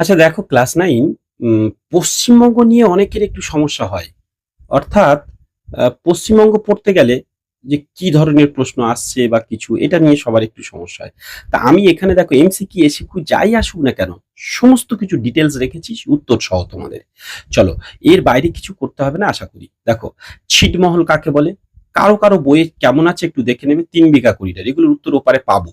আচ্ছা দেখো class nine Paschimbanga নিয়ে অনেকের একটু সমস্যা হয়। অর্থাৎ পশ্চিমবঙ্গ পড়তে গেলে যে কি ধরনের প্রশ্ন আসছে বা কিছু, এটা নিয়ে সবার একটু সমস্যা হয়। তা আমি এখানে দেখো এমসি এমসিকি এসিকিউ যাই আসুক না কেন, সমস্ত কিছু ডিটেলস রেখেছি, উত্তর সহ তোমাদের। চলো, এর বাইরে কিছু করতে হবে না, আশা করি। দেখো, ছিটমহল কাকে বলে? কারও কারও বইয়ে কেমন আছে একটু দেখে নেবে, তিন বিঘা করিডার এগুলোর উত্তর ওপারে পাবো।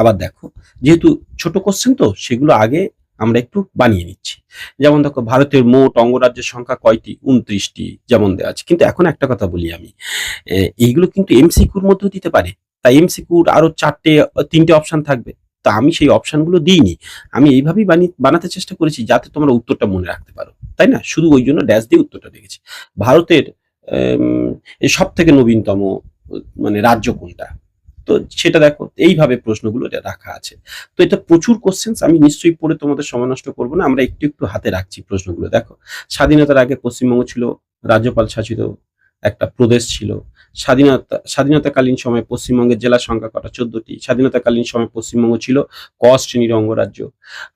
আবার দেখো, যেহেতু ছোট কোশ্চেন তো, সেগুলো আগে আমরা একটু বানিয়ে নিচ্ছি। যেমন দেখো, ভারতের মোট অঙ্গরাজ্যের সংখ্যা কয়টি? উনত্রিশটি যেমন দেওয়া আছে। কিন্তু এখন একটা কথা বলি আমি এইগুলো কিন্তু এমসিকিউর মধ্যেও দিতে পারে। তাই এমসিকিউর আরও চারটে, তিনটে অপশন থাকবে। তা আমি সেই অপশানগুলো দিইনি। আমি এইভাবেই বানিয়ে বানাতে চেষ্টা করেছি যাতে তোমরা উত্তরটা মনে রাখতে পারো। তাই না? শুধু ওই জন্য ড্যাশ দিয়ে উত্তরটা দেখেছি। ভারতের সব থেকে নবীনতম মানে রাজ্য কোনটা? তো সেটা দেখো, এইভাবে প্রশ্নগুলো এটা রাখা আছে। তো এটা প্রচুর কোশ্চেন্স আমি নিশ্চয়ই পড়ে তোমাদের সময় নষ্ট করব না, আমরা একটু একটু হাতে রাখছি প্রশ্নগুলো। দেখো, স্বাধীনতার আগে পশ্চিমবঙ্গ ছিল, রাজ্যপাল শাসিত একটা প্রদেশ ছিল। স্বাধীনতা, স্বাধীনতাকালীন সময় পশ্চিমবঙ্গের জেলা সংখ্যা কটা? চোদ্দটি। স্বাধীনতাকালীন সময় পশ্চিমবঙ্গ ছিল ক শ্রেণির অঙ্গরাজ্য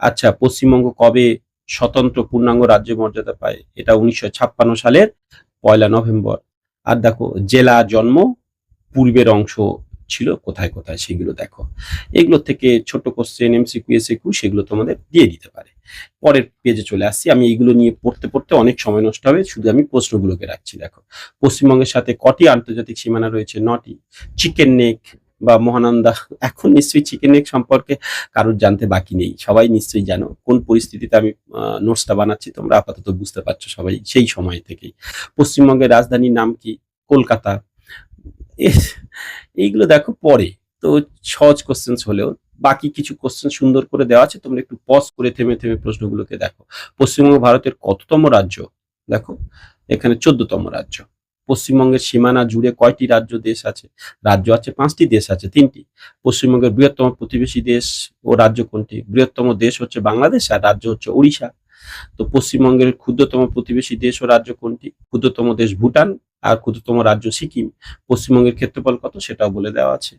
আচ্ছা পশ্চিমবঙ্গ কবে স্বতন্ত্র পূর্ণাঙ্গ রাজ্য মর্যাদা পায়? এটা উনিশশো ছাপ্পান্ন সালের পয়লা নভেম্বর। আর দেখো, জেলা জন্ম, পূর্বের অংশ ছিল, কোথায় কোথায় সেগুলো দেখো। এগুলো থেকে ছোট কোশ্চেন এমসিকিউ এসিকিউ সেগুলো তোমাদের দিয়ে দিতে পারে। পরের পেজে চলে আসছি। আমি এইগুলো নিয়ে পড়তে পড়তে অনেক সময় নষ্ট হবে, শুধু আমি প্রশ্নগুলোকে রাখছি, দেখো। পশ্চিমবঙ্গের সাথে কটি আন্তর্জাতিক সীমানা রয়েছে? নটি। চিকেন নেক বা মহানন্দা। এখন নিশ্চয়ই চিকেন নেক সম্পর্কে কারোর জানতে বাকি নেই। সবাই নিশ্চয়ই জানো। কোন পরিস্থিতিতে আমি নোটসটা বানাচ্ছি, তোমরা আপাতত বুঝতে পারছ সবাই সেই সময় থেকেই। পশ্চিমবঙ্গের রাজধানীর নাম কি? কলকাতা। এইগুলো দেখো পরে। তো সহজ কোশ্চেন্স হলেও, বাকি কিছু কোশ্চেন সুন্দর করে দেওয়া আছে, তোমরা একটু পজ করে থেমে থেমে প্রশ্নগুলোকে দেখো। পশ্চিমবঙ্গ ভারতের কততম রাজ্য? দেখো, এখানে চোদ্দতম রাজ্য। পশ্চিমবঙ্গের সীমানা জুড়ে কয়টি রাজ্য দেশ আছে? রাজ্য আছে, পাঁচটি দেশ আছে, তিনটি। পশ্চিমবঙ্গের বৃহত্তম প্রতিবেশী দেশ ও রাজ্য কোনটি? বৃহত্তম দেশ হচ্ছে বাংলাদেশ আর রাজ্য হচ্ছে ওড়িশা। তো পশ্চিমবঙ্গের ক্ষুদ্রতম প্রতিবেশী দেশ ও রাজ্য কোনটি? ক্ষুদ্রতম দেশ ভুটান আর ক্ষুদ্রতম রাজ্য সিকিম। পশ্চিমবঙ্গের ক্ষেত্রফল কত সেটাও বলে দেওয়া আছে।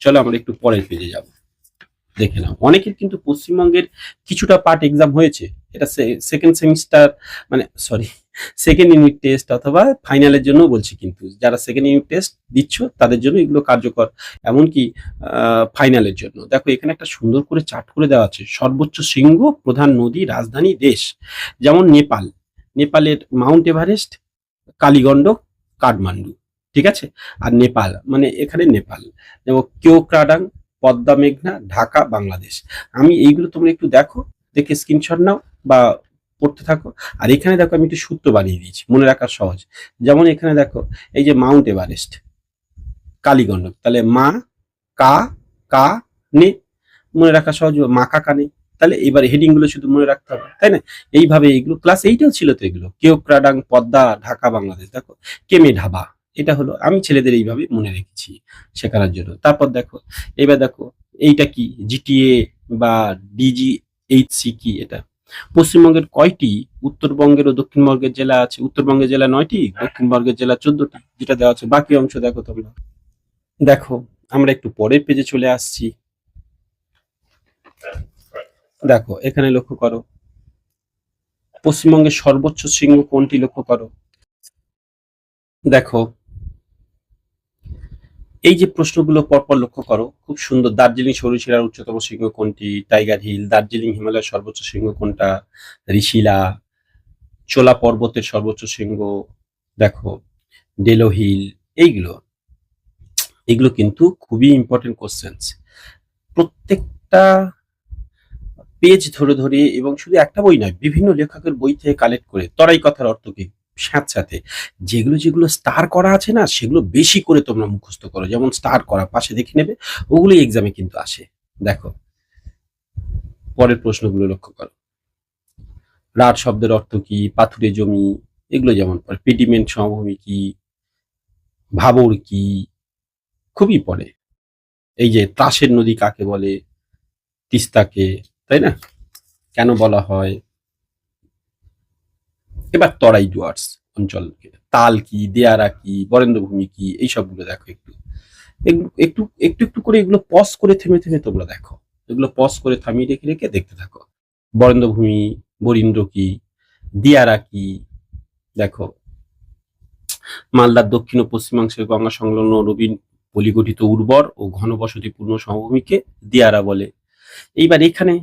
চলো আমরা একটু পরের পেজে যাব। দেখে নাও। অনেকের কিন্তু পশ্চিমবঙ্গের কিছুটা পার্ট এক্সাম হয়েছে। এটা সেকেন্ড সেমিস্টার মানে সরি সেকেন্ড ইউনিট টেস্ট অথবা ফাইনালের জন্য বলছি কিন্তু, যারা সেকেন্ড ইউনিট টেস্ট দিচ্ছ, তাদের জন্য এগুলো কার্যকর। এমনকি ফাইনালের জন্য। দেখো, এখানে একটা সুন্দর করে চার্ট করে দেওয়া আছে। সর্বোচ্চ শৃঙ্গ, প্রধান নদী, রাজধানী দেশ। যেমন নেপাল। নেপালের মাউন্ট এভারেস্ট কালীগণ্ড কাঠমান্ডু। ঠিক আছে? আর নেপাল মানে এখানে নেপাল। যেমন কেওক্রাডাং, পদ্মা মেঘনা, ঢাকা, বাংলাদেশ। আমি এইগুলো তোমরা একটু দেখো, দেখে স্ক্রিনশট নাও বা পড়তে থাকো। আর এখানে দেখো আমি একটু সূত্র বানিয়ে দিয়েছি, মনে রাখা সহজ। যেমন এখানে দেখো, এই যে মাউন্ট এভারেস্ট কালীগণ্ডক তাহলে মা, কা কা, নে, মনে রাখা সহজ, মা, কা কানে তাহলে এবার হেডিংগুলো শুধু মনে রাখতে হবে, তাই না? এইভাবে এইগুলো ক্লাস এইটাও ছিল তো এগুলো কেউ ক্রাডাং পদ্মা, ঢাকা, বাংলাদেশ, দেখো, কেমে ঢাবা, এটা হলো, আমি ছেলেদের এইভাবে মনে রেখেছি শেখানোর জন্য। তারপর দেখো, এবার দেখো, এইটা কি জিটিএ বা ডিজি এইচ সি কি এটা? পশ্চিমবঙ্গের কয়টি? উত্তরবঙ্গের ও দক্ষিণবঙ্গের জেলা আছে। উত্তরবঙ্গের জেলা নয়টি, দক্ষিণবঙ্গের জেলা চোদ্দটি, যেটা দেওয়া আছে। বাকি অংশ দেখো তোমরা। দেখো, আমরা একটু পরের পেজে চলে আসছি। দেখো, এখানে লক্ষ্য করো। পশ্চিমবঙ্গের সর্বোচ্চ শৃঙ্গ কোনটি লক্ষ্য করো? দেখো এই যে প্রশ্নগুলো পরপর লক্ষ্য করো, খুব সুন্দর। দার্জিলিং সরুশিলার উচ্চতম শৃঙ্গ কোনটি? Tiger hill. দার্জিলিং হিমালয়ের সর্বোচ্চ শৃঙ্গ কোনটা? ঋষিলা চোলা পর্বতের সর্বোচ্চ শৃঙ্গ, দেখো, ডেলো হিল, এইগুলো। এগুলো কিন্তু খুবই ইম্পর্টেন্ট কোশ্চেন্স প্রত্যেকটা পেজ ধরে ধরে এবং শুধু একটা বই নয়, বিভিন্ন লেখকের বই থেকে কালেক্ট করে, তরাই কথার অর্থ কি? সাথে সাথে যেগুলো যেগুলো স্টার করা আছে না, সেগুলো বেশি করে তোমরা মুখস্থ করো। যেমন স্টার করা, পাশে দেখে নেবে, ওগুলোই এক্সামে কিন্তু আসে। দেখো, পরের প্রশ্নগুলো লক্ষ্য করো। রাট শব্দের অর্থ কি? পাথুরে জমি, এগুলো যেমন পড়ে। পেডিমেন্ট সমভূমি কি? ভাবর কি? খুবই পড়ে। এই যে ত্রাসের নদী কাকে বলে? তিস্তাকে, তাই না? কেন বলা হয়? এবার তরাই ডুয়ার্স অঞ্চল তাল কি, দেয়ারা কি, বরেন্দ্রভূমি কি, এইসবগুলো দেখো একটু। একটু একটু একটু করে এগুলো পজ করে থেমে থেমে তোমরা দেখো। এগুলো পজ করে থামিয়ে রেখে রেখে দেখতে থাকো। বরেন্দ্রভূমি, বরীন্দ্র কি, দিয়ারা কি, দেখো। মালদার দক্ষিণ ও পশ্চিমাংশের গঙ্গা সংলগ্ন নবীন পলিগঠিত উর্বর ও ঘনবসতিপূর্ণ সমভূমিকে দিয়ারা বলে। এইবার এখানে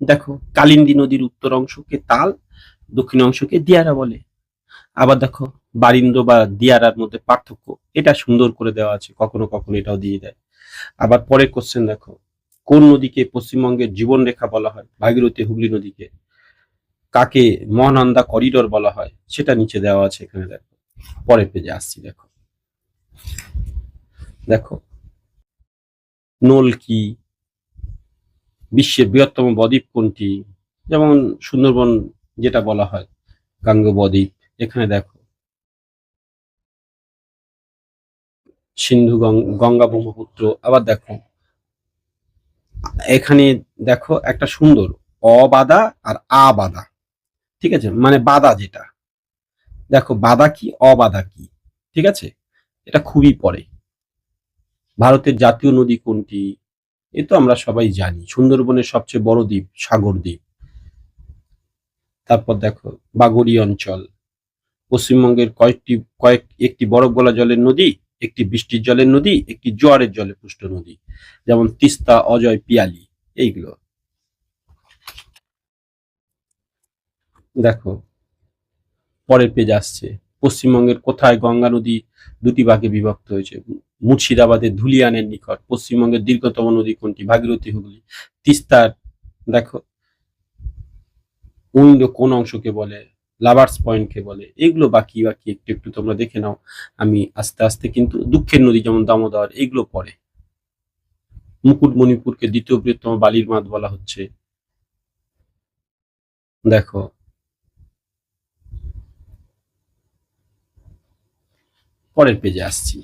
দেখো, কালিন্দী নদীর উত্তর অংশকে তাল দক্ষিণ অংশকে দিয়ারা বলে। আবার দেখো, বারিন্দ বা দিয়ারার মধ্যে পার্থক্য, এটা সুন্দর করে দেওয়া আছে, কখনো কখনো এটাও দিয়ে দেয়। আবার পরের কোশ্চেন দেখো, কোন নদীকে পশ্চিমবঙ্গের জীবন রেখা বলা হয়? ভাগীরথী হুগলি নদীকে। কাকে মহানন্দা করিডোর বলা হয়? সেটা নিচে দেওয়া আছে এখানে দেখো। পরের পেজে আসছি দেখো। দেখো, নোল কি? বিশ্বের বৃহত্তম বদ্বীপ কোনটি? যেমন সুন্দরবন যেটা বলা হয় গাঙ্গ বদ্বীপ এখানে দেখো, সিন্ধু গঙ্গা ব্রহ্মপুত্র, আবার দেখো, এখানে দেখো একটা সুন্দর অবাদা আর আ বাদা, ঠিক আছে? মানে বাদা যেটা। দেখো, বাদা কি অবাদা কি, ঠিক আছে? এটা খুবই পরে। ভারতের জাতীয় নদী কোনটি? এ তো আমরা সবাই জানি, সুন্দরবনের সবচেয়ে বড় দ্বীপ সাগর দ্বীপ। তারপর দেখো বাগড়ি অঞ্চল। পশ্চিমবঙ্গের কয়েকটি, কয়েক, একটি বরফ গলা জলের নদী, একটি বৃষ্টির জলের নদী, একটি জোয়ারের জলে পুষ্ট নদী, যেমন তিস্তা, অজয়, পিয়ালি, এইগুলো। দেখো, পরের পেজ আসছে। পশ্চিমবঙ্গের কোথায় গঙ্গা নদী দুটি ভাগে বিভক্ত হয়েছে? মুর্শিদাবাদের ধুলিয়ানের নিকট। পশ্চিমবঙ্গের দীর্ঘতম নদী কোনটি? ভাগীরথী হুগলি। তিস্তার, দেখো উইন্ডো কোন অংশকে বলে, লাভার্স পয়েন্টকে বলে, এগুলো বাকি বাকি একটু একটু তোমরা দেখে নাও। আমি আস্তে আস্তে কিন্তু দুঃখের নদী যেমন দামোদর, এগুলো পড়ে। মুকুটমণিপুরকে দ্বিতীয় বৃহত্তম বালির মাঠ বলা হচ্ছে। দেখো। পরের পেজে আসছি।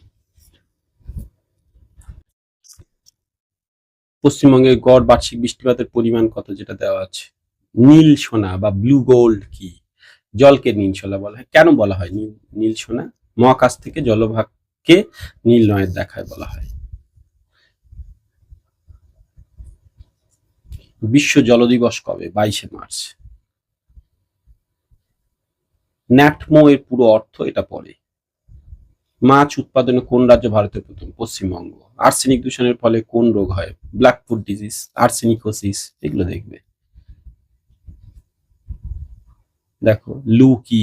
পশ্চিমবঙ্গের গড় বার্ষিক বৃষ্টিপাতের পরিমাণ কত, যেটা দেওয়া আছে? নীল সোনা বা ব্লু গোল্ড কি? জলকে নীল সোনা বলা হয়। কেন বলা হয় নীল? নীল সোনা? মহাকাশ থেকে জলভাগকে নীল নয়ের দেখায় বলা হয়। বিশ্ব জল দিবস কবে? বাইশে মার্চ। ন্যাটমো এর পুরো অর্থ এটা পড়ে। মাছ উৎপাদনে কোন রাজ্য ভারতের প্রথম? পশ্চিমবঙ্গ। আর্সেনিক দূষণের ফলে কোন রোগ হয়? ব্ল্যাক ফুড ডিজিজ, আর্সেনিকোসিস, এগুলো দেখবে। দেখো লু কি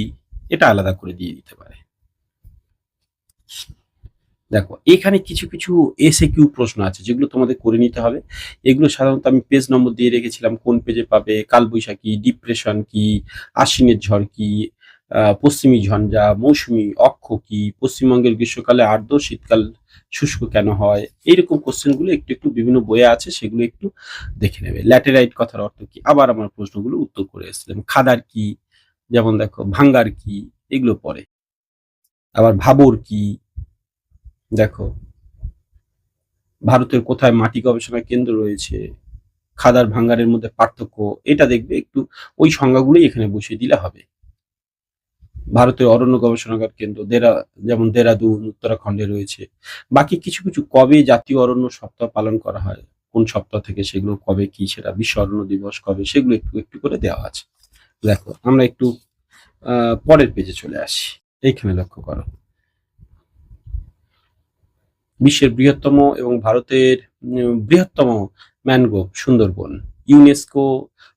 এটা আলাদা করে দিয়ে দিতে পারে। দেখো, এখানে কিছু কিছু এসে কিউ প্রশ্ন আছে, যেগুলো তোমাদের করে নিতে হবে। এগুলো সাধারণত আমি পেজ নম্বর দিয়ে রেখেছিলাম, কোন পেজে পাবে, কালবৈশাখী ডিপ্রেশন কি, আশ্বিনের ঝড় কি পশ্চিমী ঝঞ্ঝা, মৌসুমী অক্ষ কি, পশ্চিমবঙ্গের গ্রীষ্মকালে আর্দ্র, শীতকাল শুষ্ক কেন হয়, এইরকম কোশ্চেনগুলো একটু একটু বিভিন্ন বইয়ে আছে, সেগুলো একটু দেখে নেবে। ল্যাটেরাইট কথার অর্থ কি? আবার আমার প্রশ্নগুলো উত্তর করে এসেছিলাম। খাদার কি যেমন দেখো, ভাঙ্গার কি, এগুলো পড়ে আবার ভাবর কি, দেখো, ভারতের কোথায় মাটি গবেষণা কেন্দ্র রয়েছে, খাদার ভাঙ্গারের মধ্যে পার্থক্য, এটা দেখবে একটু, ওই সংজ্ঞাগুলোই এখানে বসিয়ে দিলে হবে। ভারতের অরণ্য গবেষণাগার কেন্দ্র, দেরা, যেমন দেরাদুন, উত্তরাখণ্ডে রয়েছে। বাকি কিছু কিছু কবে জাতীয় অরণ্য সপ্তাহ পালন করা হয়, কোন সপ্তাহ থেকে সেগুলো কবে কি সেটা বিশ্ব অরণ্য দিবস কবে, সেগুলো একটু একটু করে দেওয়া আছে। দেখো, আমরা একটু পরের পেজে চলে আসি। এইখানে লক্ষ্য করো। বিশ্বের বৃহত্তম এবং ভারতের বৃহত্তম ম্যানগ্রোভ সুন্দরবন। ইউনেস্কো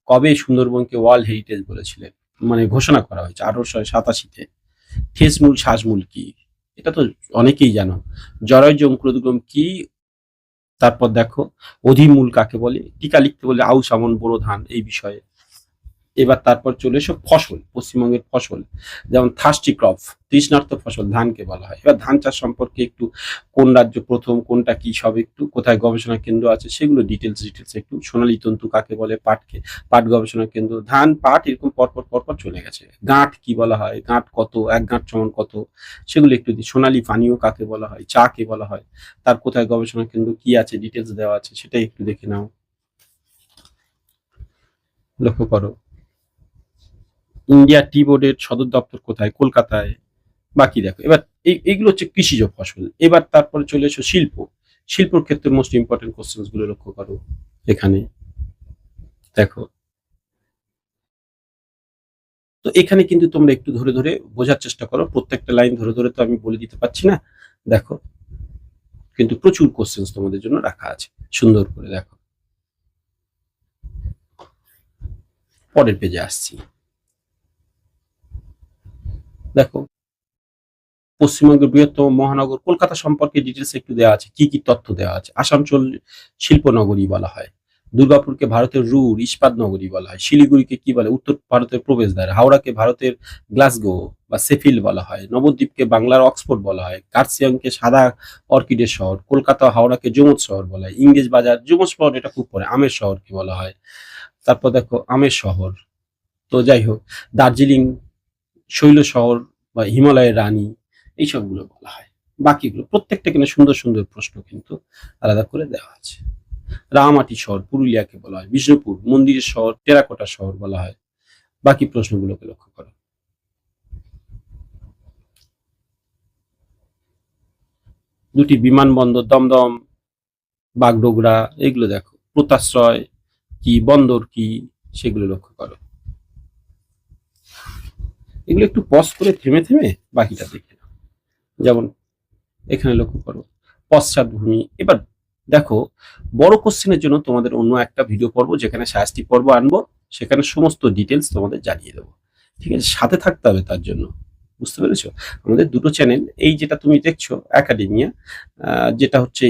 কবে সুন্দরবনকে ওয়ার্ল্ড হেরিটেজ বলেছিলেন? মানে ঘোষণা করা হয়েছে আঠারোশো সাতাশিতে। ঠেসমূল শ্বাসমূল কি? এটা তো অনেকেই জানো। জরায়ু অঙ্কুরোদ্গম কি? তারপর দেখো, অধিমূল কাকে বলে? টিকা লিখতে বলে আউ সামন বোরো ধান, এই বিষয়ে। এবার তারপর চলে এসো ফসল, পশ্চিমবঙ্গের ফসল, যেমন থার্স্টি ক্রপ তৃষ্ণার্থ ফসল, ধানকে বলা হয়। এবার ধান চাষ সম্পর্কে একটু কোন রাজ্য প্রথম, কোনটা কি সব একটু, কোথায় গবেষণা কেন্দ্র আছে সেগুলো ডিটেলস ডিটেলস একটু সোনালী তন্তু কাকে বলে, পাটকে, পাট গবেষণা কেন্দ্র। ধান, পাট এরকম পরপর পরপর চলে গেছে। গাঁট কি বলা হয়, গাঁট কত, এক গাঁট সমান কত, সেগুলো একটু। সোনালী পানীয় কাকে বলা হয়, চা কে বলা হয়, তার কোথায় গবেষণা কেন্দ্র, কি আছে ডিটেলস দেওয়া আছে সেটাই একটু দেখে নাও। লক্ষ্য করো। ইন্ডিয়া টি বোর্ডের সদর দপ্তর কোথায়? কলকাতায়? বাকি দেখো। এবার এই, এইগুলো হচ্ছে কৃষিজ ফসল। এবার তারপরে চলে এসো শিল্প। শিল্পর ক্ষেত্রে মোস্ট ইম্পর্টেন্ট কোশ্চেন্সগুলো লক্ষ্য করো এখানে। দেখো। তো এখানে কিন্তু তোমরা একটু ধরে ধরে বোঝার চেষ্টা করো। প্রত্যেকটা লাইন ধরে ধরে তো আমি বলে দিতে পারছি না। দেখো। কিন্তু প্রচুর কোশ্চেন্স তোমাদের জন্য রাখা আছে। সুন্দর করে দেখো। পরের পেজে আসছি। দেখো, পশ্চিমবঙ্গের বৃহত্তম মহানগর, কলকাতা সম্পর্কে ডিটেলস একটু দেওয়া আছে, কি কি তথ্য দেওয়া আছে? আসানসোল শিল্পনগরী বলা হয়, দুর্গাপুরকে ভারতের রুর ইস্পাত নগরী বলা হয়, শিলিগুড়িকে কি বলে? উত্তর ভারতের প্রবেশদ্বার, হাওড়াকে ভারতের গ্লাসগো বা সেফিল বলা হয়, নবদ্বীপকে বাংলার অক্সফোর্ড বলা হয় কার্সিয়াংকে সাদা অর্কিডের শহর, কলকাতা হাওড়াকে যমজ শহর বলা হয়, ইংরেজ বাজার, যমজ শহর এটা খুব পরে, আমের শহরকে বলা হয়। তারপর দেখো, আমের শহর, তো যাই হোক, দার্জিলিং শৈল শহর বা হিমালয়ের রানী, এইসবগুলো বলা হয়। বাকিগুলো প্রত্যেকটা কিন্তু সুন্দর সুন্দর প্রশ্ন কিন্তু আলাদা করে দেওয়া আছে। রামাটি শহর, পুরুলিয়াকে বলা হয়। বিষ্ণুপুর, মন্দিরের শহর, টেরাকোটা শহর বলা হয়। বাকি প্রশ্নগুলোকে লক্ষ্য করো। দুটি বিমানবন্দর, দমদম, বাগডোগরা, এগুলো দেখো। প্রতাশ্রয় কি, বন্দর কি, সেগুলো লক্ষ্য করো। এগুলো একটু পজ করে থেমে থেমে বাকিটা দেখে নাও। যেমন এখানে লক্ষ্য করো পশ্চাৎভূমি এবার দেখো, বড় কোশ্চেনের জন্য তোমাদের অন্য একটা ভিডিও পর্ব, যেখানে শাস্তি পর্ব আনব, সেখানে সমস্ত ডিটেলস তোমাদের জানিয়ে দেবো। ঠিক আছে, সাথে থাকতে হবে তার জন্য। বুঝতে পেরেছ? আমাদের দুটো চ্যানেল এই যেটা তুমি দেখছ একাডেমিয়া যেটা হচ্ছে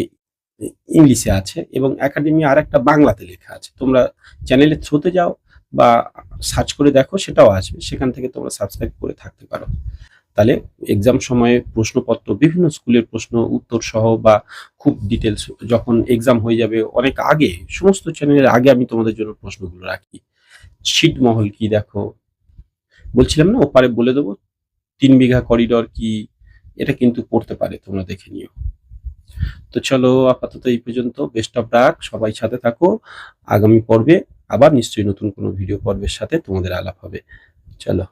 ইংলিশে আছে, এবং একাডেমিয়া আর একটা বাংলাতে লেখা আছে। তোমরা চ্যানেলের থ্রুতে যাও বা সার্চ করে দেখো, সেটাও আসবে। সেখান থেকে তোমরা সাবস্ক্রাইব করে থাকতে পারো। তাহলে এক্সাম সময়ে প্রশ্নপত্র, বিভিন্ন স্কুলের প্রশ্ন, উত্তর সহ বা খুব ডিটেলস যখন এক্সাম হয়ে যাবে অনেক আগে, সমস্ত চ্যানেলের আগে আমি তোমাদের জন্য প্রশ্নগুলো রাখি। ছিটমহল কি দেখো? বলছিলাম না, ওপারে বলে দেবো, তিন বিঘা করিডর কি? এটা কিন্তু পড়তে পারে, তোমরা দেখে নিও। তো চলো, আপাতত এই পর্যন্ত। বেস্ট অফ ডাক সবাই সাথে থাকো। আগামী পর্বে আবার নিশ্চয়ই নতুন কোনো ভিডিও পর্বের সাথে তোমাদের আলাপ হবে। চলো।